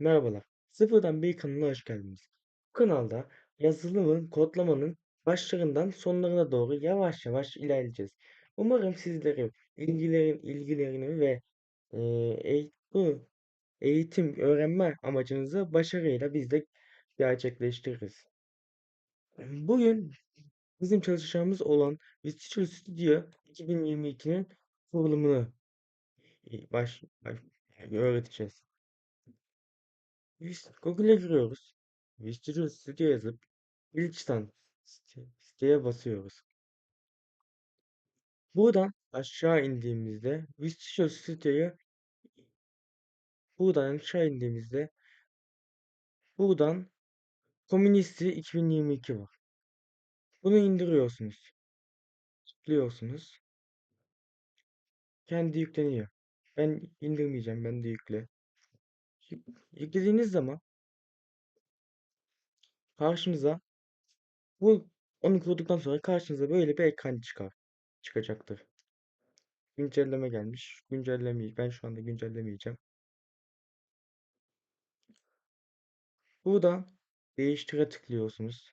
Merhabalar. Sıfırdan bir kanalına hoş geldiniz. Bu kanalda yazılımın, kodlamanın başlarından sonlarına doğru yavaş yavaş ilerleyeceğiz. Umarım sizleri ilgilerin, ilgilerini ve e, eğ- bu eğitim, öğrenme amacınızı başarıyla biz de gerçekleştiririz. Bugün bizim çalışacağımız olan Visual Studio 2022'nin kurulumunu baş, baş- öğreteceğiz. Google'e giriyoruz. Visual Studio yazıp site- siteye basıyoruz. Buradan aşağı indiğimizde Visual Studio'yu buradan aşağı indiğimizde buradan Community 2022 var. Bunu indiriyorsunuz. Tıklıyorsunuz. Kendi yükleniyor. Ben indirmeyeceğim. Ben de yükle. Yüklediğiniz zaman karşınıza bu onu kurduktan sonra karşınıza böyle bir ekran çıkar. Çıkacaktır. Güncelleme gelmiş. Güncellemeyi ben şu anda güncellemeyeceğim. Buradan değiştire tıklıyorsunuz.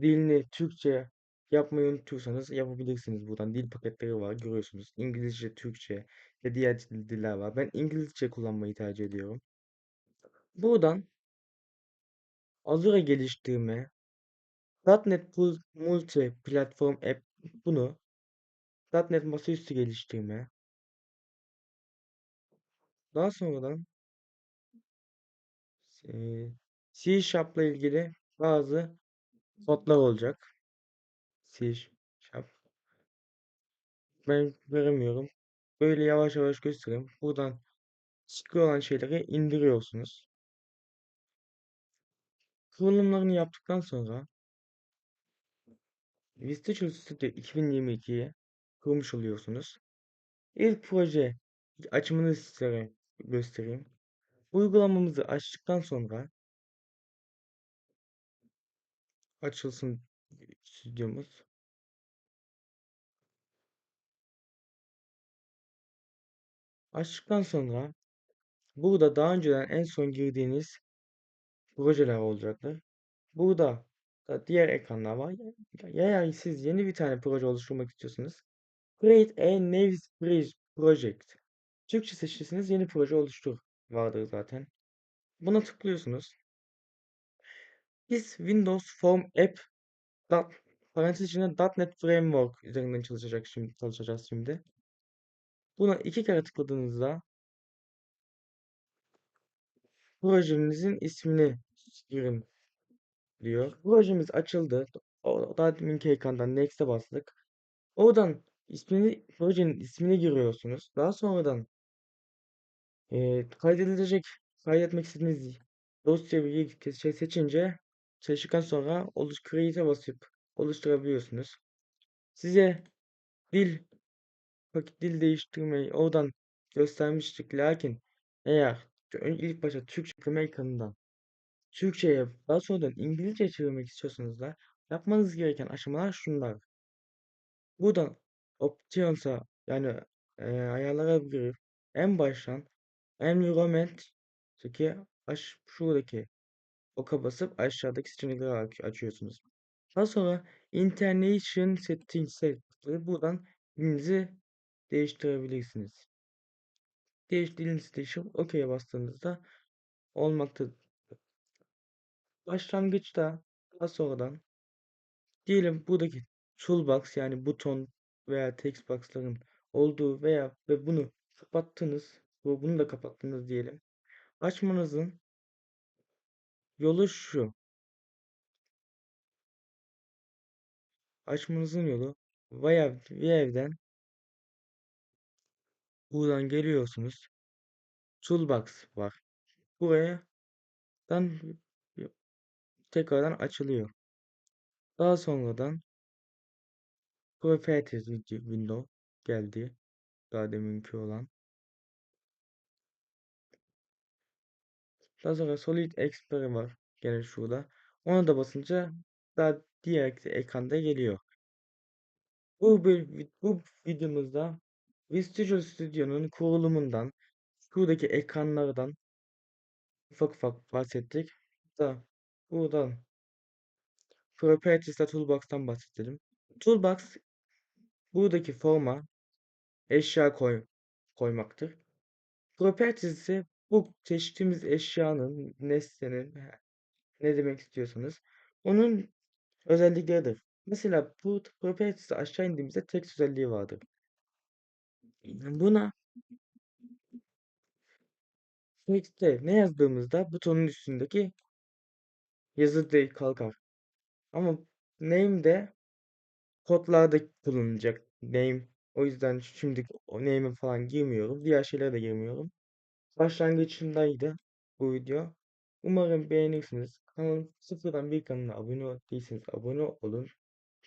Dilini Türkçe yapmayı unutursanız yapabilirsiniz. Buradan dil paketleri var görüyorsunuz. İngilizce, Türkçe ve diğer dil- diller var. Ben İngilizce kullanmayı tercih ediyorum. Buradan Azure geliştirme, .NET Multi Platform App bunu .NET masaüstü geliştirme. Daha sonradan C Sharp'la ilgili bazı kodlar olacak. C Sharp. Ben veremiyorum. Böyle yavaş yavaş göstereyim. Buradan çıkıyor olan şeyleri indiriyorsunuz. Kurulumlarını yaptıktan sonra Visual Studio 2022'yi kurmuş oluyorsunuz. İlk proje açımını sizlere göstereyim. Uygulamamızı açtıktan sonra açılsın stüdyomuz. Açtıktan sonra burada daha önceden en son girdiğiniz projeler olacaktır. Burada da diğer ekranlar var. Eğer siz yeni bir tane proje oluşturmak istiyorsanız Create a bridge project. Türkçe seçtiyseniz yeni proje oluştur vardır zaten. Buna tıklıyorsunuz. Biz Windows Form App dot, parantez içinde .NET Framework üzerinden çalışacak şimdi çalışacağız şimdi. Buna iki kere tıkladığınızda projenizin ismini girin diyor. Projemiz açıldı. Deminki ekrandan Next'e bastık. Oradan ismini, projenin ismini giriyorsunuz. Daha sonradan e, kaydedilecek, kaydetmek istediğiniz dosyayı şey seçince seçtikten sonra oluş basıp oluşturabiliyorsunuz. Size dil paket dil değiştirmeyi oradan göstermiştik. Lakin eğer ilk başta Türkçe yükleme ekranından Türkçe'ye daha sonradan İngilizce çevirmek istiyorsanız da yapmanız gereken aşamalar şunlar. Buradan Options'a yani e, ayarlara girip en baştan Environment'taki aş şuradaki oka basıp aşağıdaki seçenekleri aç- açıyorsunuz. Daha sonra Internation Settings'e buradan dilinizi değiştirebilirsiniz. Değiş dilinizi değiştirip OK'ye bastığınızda olmaktadır. Başlangıçta daha sonradan diyelim buradaki toolbox yani buton veya text box'ların olduğu veya ve bunu kapattınız. Bu bunu da kapattınız diyelim. Açmanızın yolu şu. Açmanızın yolu Via View'den buradan geliyorsunuz. Toolbox var. Buradan tekrardan açılıyor. Daha sonradan Properties window geldi. Daha deminki olan. Sonra Solid Explorer var. Gene şurada. Ona da basınca daha diğer ekranda geliyor. Bu, böl- bu videomuzda Visual Studio'nun kurulumundan, şuradaki ekranlardan ufak ufak bahsettik. Da buradan Properties'le Toolbox'tan bahsedelim. Toolbox buradaki forma eşya koy, koymaktır. Properties ise bu seçtiğimiz eşyanın, nesnenin ne demek istiyorsanız onun özellikleridir. Mesela bu properties'i aşağı indiğimizde text özelliği vardır. Buna text'te ne yazdığımızda butonun üstündeki yazı değil kalkar. Ama name'de kodlarda kullanılacak name. O yüzden şimdi o name'e falan girmiyorum. Diğer şeylere de girmiyorum. Başlangıçındaydı bu video. Umarım beğenirsiniz. Kanalım sıfırdan bir kanalına abone değilseniz abone olun.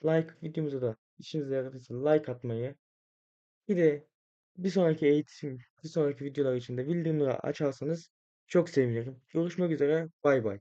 Like videomuza da işinize yaradıysa like atmayı. Bir de bir sonraki eğitim, bir sonraki videolar için de bildirimleri açarsanız çok sevinirim. Görüşmek üzere. Bay bay.